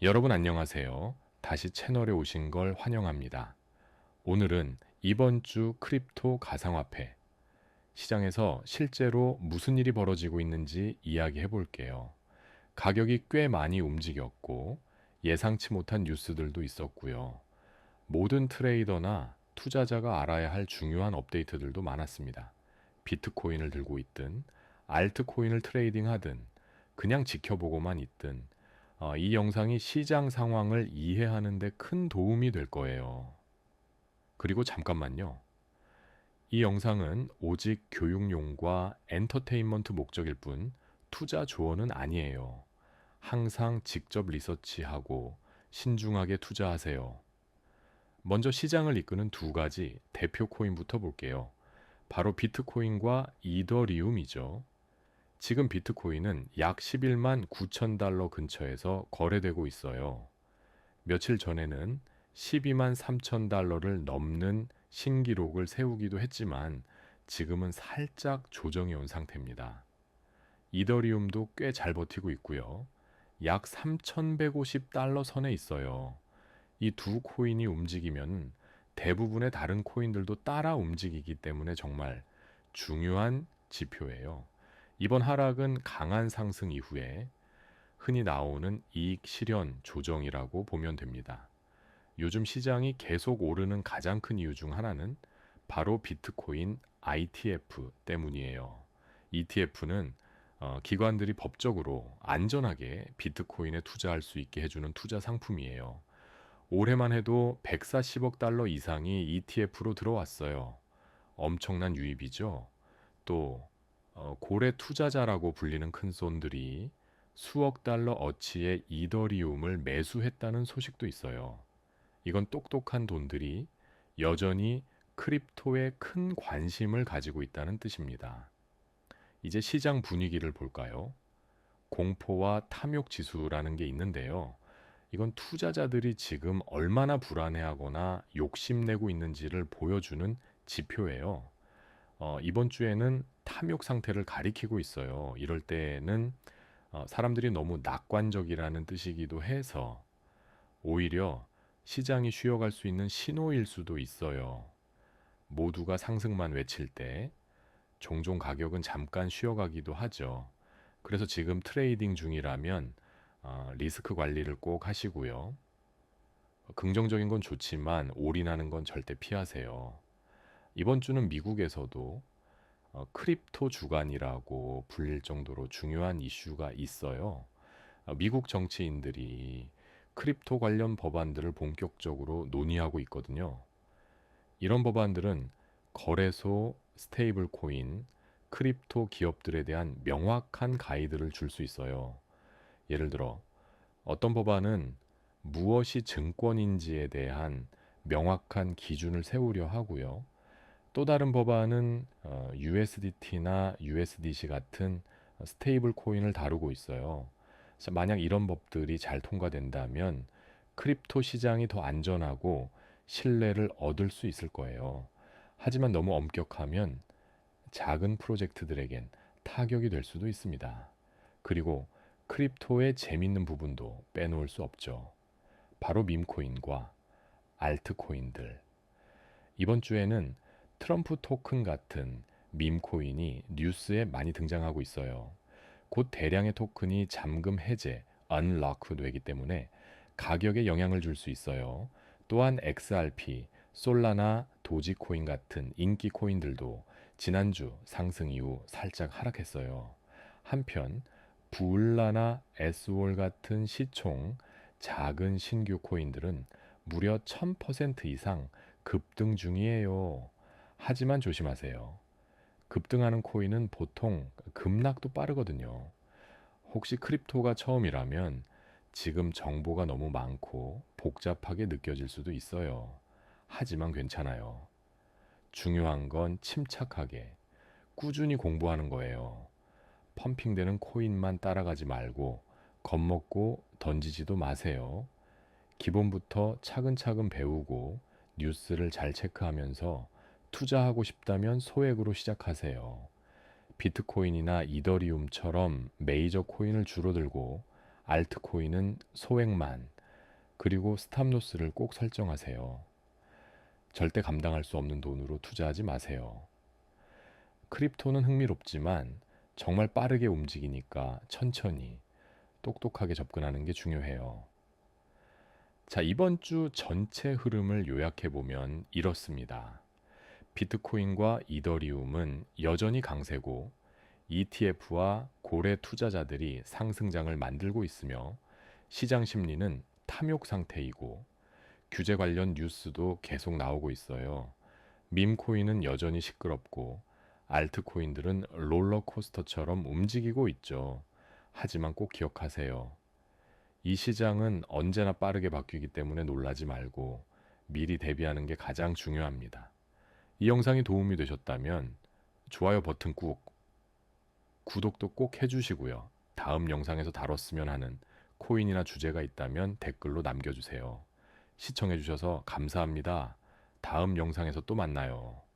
여러분 안녕하세요. 다시 채널에 오신 걸 환영합니다. 오늘은 이번 주 크립토 가상화폐 시장에서 실제로 무슨 일이 벌어지고 있는지 이야기해 볼게요. 가격이 꽤 많이 움직였고 예상치 못한 뉴스들도 있었고요. 모든 트레이더나 투자자가 알아야 할 중요한 업데이트들도 많았습니다. 비트코인을 들고 있든 알트코인을 트레이딩하든 그냥 지켜보고만 있든 어, 이 영상이 시장 상황을 이해하는데 큰 도움이 될 거예요. 그리고 잠깐만요. 이 영상은 오직 교육용과 엔터테인먼트 목적일 뿐 투자 조언은 아니에요. 항상 직접 리서치하고 신중하게 투자하세요. 먼저 시장을 이끄는 두 가지 대표 코인부터 볼게요. 바로 비트코인과 이더리움이죠. 지금 비트코인은 약 11만 9천 달러 근처에서 거래되고 있어요. 며칠 전에는 12만 3천 달러를 넘는 신기록을 세우기도 했지만 지금은 살짝 조정이 온 상태입니다. 이더리움도 꽤 잘 버티고 있고요. 약 3,150달러 선에 있어요. 이 두 코인이 움직이면 대부분의 다른 코인들도 따라 움직이기 때문에 정말 중요한 지표예요. 이번 하락은 강한 상승 이후에 흔히 나오는 이익 실현 조정이라고 보면 됩니다. 요즘 시장이 계속 오르는 가장 큰 이유 중 하나는 바로 비트코인 ITF 때문이에요. ETF는 어, 기관들이 법적으로 안전하게 비트코인에 투자할 수 있게 해주는 투자 상품이에요. 올해만 해도 140억 달러 이상이 ETF로 들어왔어요. 엄청난 유입이죠. 또 어, 고래 투자자라고 불리는 큰 손들이 수억 달러 어치의 이더리움을 매수했다는 소식도 있어요. 이건 똑똑한 돈들이 여전히 크립토에 큰 관심을 가지고 있다는 뜻입니다. 이제 시장 분위기를 볼까요? 공포와 탐욕 지수라는 게 있는데요. 이건 투자자들이 지금 얼마나 불안해하거나 욕심내고 있는지를 보여주는 지표예요. 어, 이번 주에는 탐욕 상태를 가리키고 있어요. 이럴 때는 어, 사람들이 너무 낙관적이라는 뜻이기도 해서 오히려 시장이 쉬어갈 수 있는 신호일 수도 있어요. 모두가 상승만 외칠 때 종종 가격은 잠깐 쉬어가기도 하죠. 그래서 지금 트레이딩 중이라면 어, 리스크 관리를 꼭 하시고요. 긍정적인 건 좋지만 올인하는 건 절대 피하세요. 이번 주는 미국에서도 어, 크립토 주간이라고 불릴 정도로 중요한 이슈가 있어요. 어, 미국 정치인들이 크립토 관련 법안들을 본격적으로 논의하고 있거든요. 이런 법안들은 거래소, 스테이블 코인, 크립토 기업들에 대한 명확한 가이드를 줄 수 있어요. 예를 들어, 어떤 법안은 무엇이 증권인지에 대한 명확한 기준을 세우려 하고요. 또 다른 법안은 어, USDT나 USDC 같은 스테이블 코인을 다루고 있어요. 만약 이런 법들이 잘 통과된다면 크립토 시장이 더 안전하고 신뢰를 얻을 수 있을 거예요. 하지만 너무 엄격하면 작은 프로젝트들에겐 타격이 될 수도 있습니다. 그리고 크립토의 재밌는 부분도 빼놓을 수 없죠. 바로 밈코인과 알트코인들. 이번 주에는 트럼프 토큰 같은 밈코인이 뉴스에 많이 등장하고 있어요. 곧 대량의 토큰이 잠금 해제, unlock 되기 때문에 가격에 영향을 줄 수 있어요. 또한 XRP, 솔라나, 도지코인 같은 인기 코인들도 지난주 상승 이후 살짝 하락했어요. 한편 부울라나 에스월 같은 시총 작은 신규 코인들은 무려 1000% 이상 급등 중이에요. 하지만 조심하세요. 급등하는 코인은 보통 급락도 빠르거든요. 혹시 크립토가 처음이라면 지금 정보가 너무 많고 복잡하게 느껴질 수도 있어요. 하지만 괜찮아요. 중요한 건 침착하게, 꾸준히 공부하는 거예요. 펌핑되는 코인만 따라가지 말고 겁먹고 던지지도 마세요. 기본부터 차근차근 배우고 뉴스를 잘 체크하면서 투자하고 싶다면 소액으로 시작하세요. 비트코인이나 이더리움처럼 메이저 코인을 주로 들고 알트코인은 소액만, 그리고 스탑로스를 꼭 설정하세요. 절대 감당할 수 없는 돈으로 투자하지 마세요. 크립토는 흥미롭지만 정말 빠르게 움직이니까 천천히 똑똑하게 접근하는 게 중요해요. 자, 이번 주 전체 흐름을 요약해 보면 이렇습니다. 비트코인과 이더리움은 여전히 강세고 ETF와 고래 투자자들이 상승장을 만들고 있으며 시장 심리는 탐욕 상태이고 규제 관련 뉴스도 계속 나오고 있어요. 밈코인은 여전히 시끄럽고 알트코인들은 롤러코스터처럼 움직이고 있죠. 하지만 꼭 기억하세요. 이 시장은 언제나 빠르게 바뀌기 때문에 놀라지 말고 미리 대비하는 게 가장 중요합니다. 이 영상이 도움이 되셨다면 좋아요 버튼 꾹, 구독도 꼭 해주시고요. 다음 영상에서 다뤘으면 하는 코인이나 주제가 있다면 댓글로 남겨주세요. 시청해주셔서 감사합니다. 다음 영상에서 또 만나요.